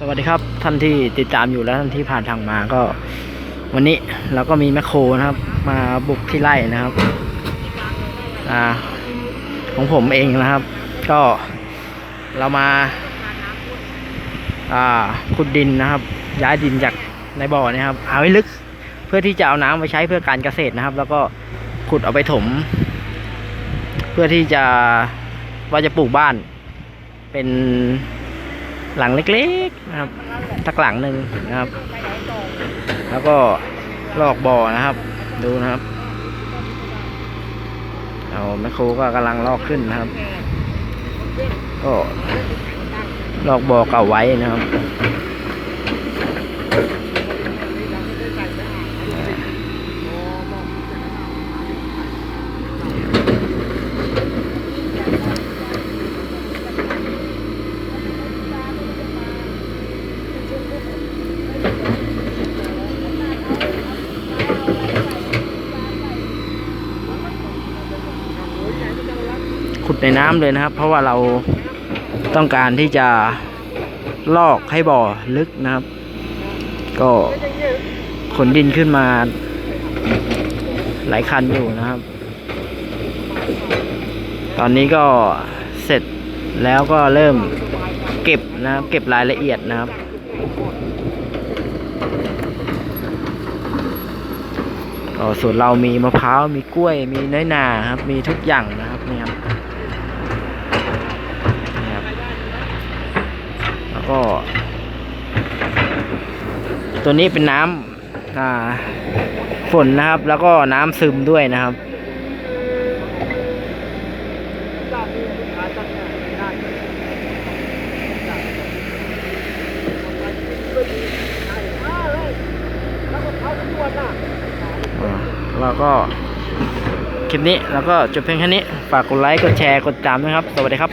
สวัสดีครับท่านที่ติดตามอยู่และท่านที่ผ่านทางมาก็ วันนี้เราก็มีแมคโครนะครับ มาบุกที่ไร่นะครับอ่าของผมเองนะครับ ก็เรามาอ่าขุดดินนะครับ ย้ายดินจากในบ่อนะครับเอาให้ลึกเพื่อที่จะเอาน้ำไปใช้เพื่อการเกษตรนะครับ แล้วก็ขุดเอาไปถม เพื่อที่จะว่าจะปลูกบ้านเป็น หลังเล็กๆนะครับทักหลังหนึ่งนะครับ แล้วก็ลอกบ่อนะครับ ดูนะครับเอาแมคโครก็กำลังลอกขึ้นนะครับ ก็ลอกบ่อเก่าไว้นะครับ ขุดในน้ำเลยนะครับ เพราะว่าเราต้องการที่จะลอกให้บ่อลึกนะครับ ก็ขนดินขึ้นมา หลายคันอยู่นะครับ ตอนนี้ก็เสร็จแล้วก็เริ่มเก็บนะครับ เก็บรายละเอียดนะครับก็ส่วนเรามีมะพร้าว มีกล้วย มีน้อยนาครับ มีทุกอย่างนะครับนี่ครับนี่ครับ แล้ว ก็ ตัวนี้เป็นน้ำฝนนะครับ แล้วก็น้ำซึมด้วยนะครับอ่าแล้วก็คลิปนี้เราก็จบเพียงแค่นี้ ฝากกดไลค์ กดแชร์ กดติดตามด้วยครับ สวัสดีครับ